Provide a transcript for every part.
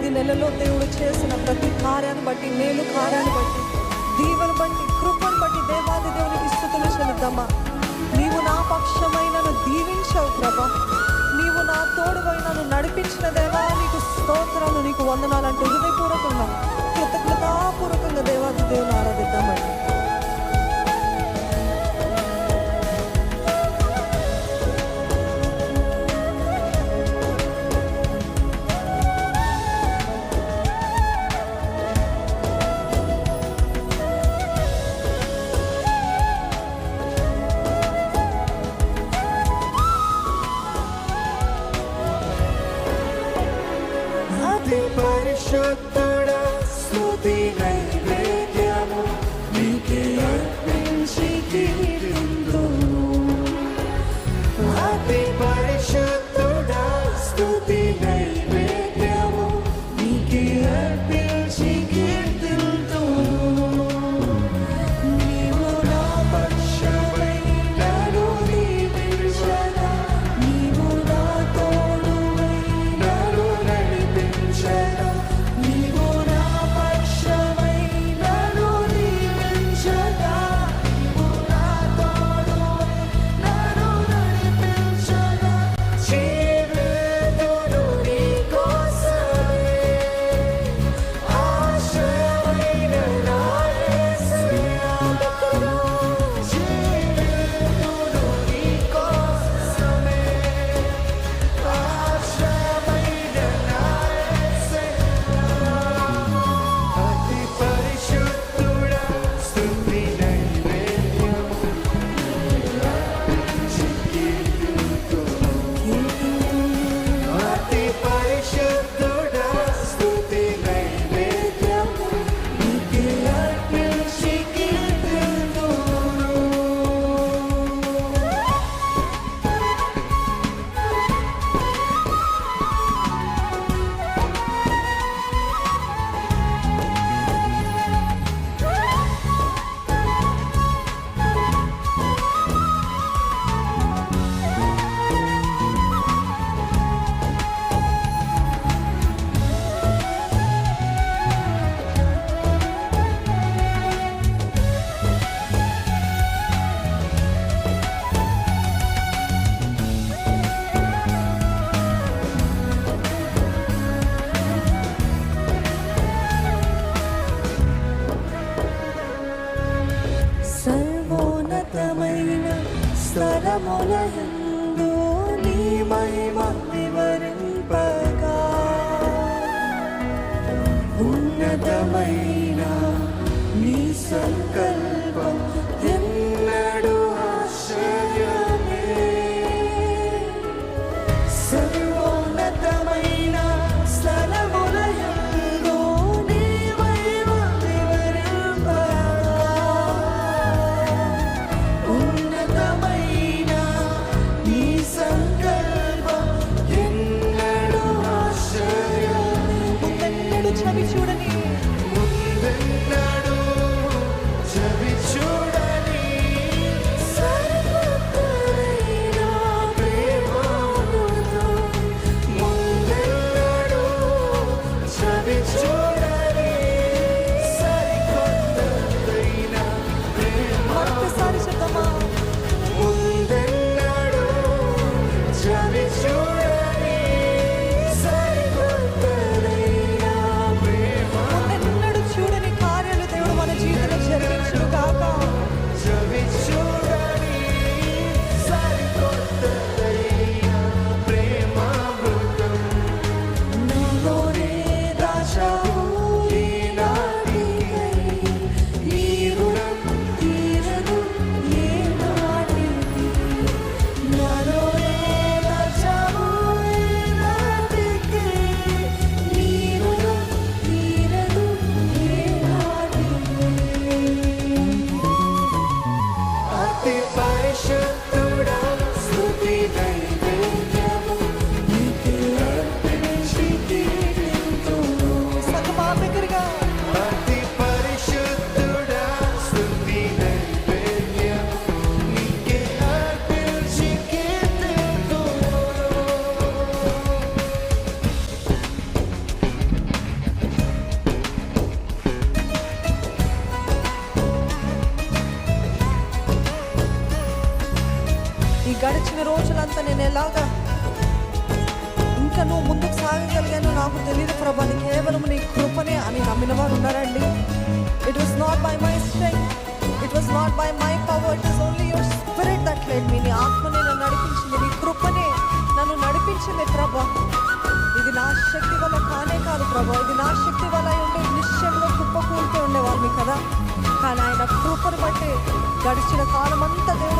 పది నెలలో దేవుడు చేసిన ప్రతి కార్యాన్ని బట్టి మేలు కార్యాన్ని బట్టి దీవెను బట్టి కృపను బట్టి దేవాది దేవునికి స్థుతులు చెల్లిద్దామా నీవు నా పక్షమైన దీవించావు ప్రభా. నీవు నా తోడువైనను నడిపించిన దేవా నీకు స్తోత్రాలు నీకు వందనాలంటే পরিশুদ্ধ స్థలములయందు నీ మహిమ వివరింపగా. ఉన్నతమైన నీ సంకల్ప గడిచిన రోజులంతా నేను ఎలాగా ఇంకా నువ్వు ముందుకు సాగగలిగాను నాకు తెలియదు ప్రభా. నీ కేవలం నీ కృపనే అని నమ్మిన వారు ఉన్నారండి. It was not by my strength it was not by my power it is only your spirit that led me నీ ఆత్మనే నన్ను నడిపించింది నీ కృపనే నన్ను నడిపించింది ప్రభా. ఇది నా శక్తి వల్ల కానే కాదు ప్రభా. ఇది నా శక్తి వల్ల అయి ఉండే నిశ్చయంగా కుప్పకూలితే ఉండేవాళ్ళని కదా. కానీ ఆయన కృపను బట్టి గడిచిన కాలం అంతా దేవుడు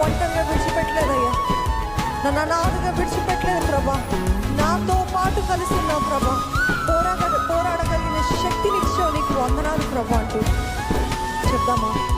ఒంటరిగా విడిచిపెట్టలేదయ్యా. నన్ను అనాథగా విడిచిపెట్టలేదు ప్రభా. నాతో పాటు కలిసి ఉన్నావు ప్రభా. పోరాడ పోరాడగలిగిన శక్తినిచ్చావు నీకు వందనాలు ప్రభా అంటూ చెప్దామా?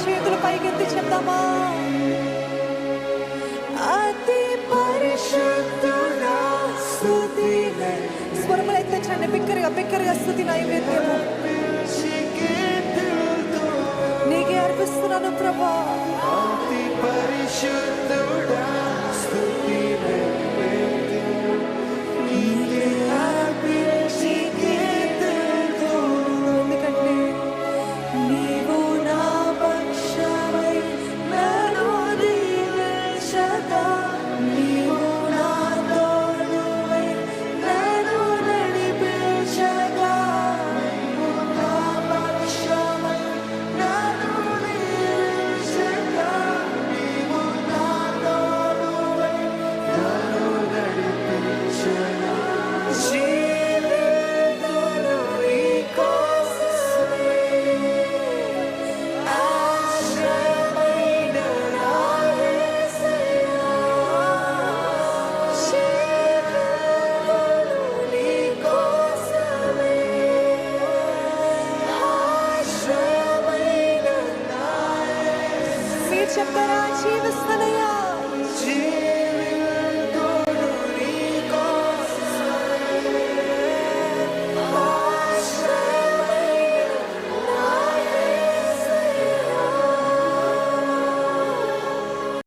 చేతులు పైకెత్తి చెప్తామా అతి పరిశుద్ధుడ స్థుతి స్వరములు ఎత్తించండి బిక్కరగా స్థుతి నైవేద్యము. నీకే అర్పిస్తున్నాను ప్రభా. అతి పరిశుద్ధుడ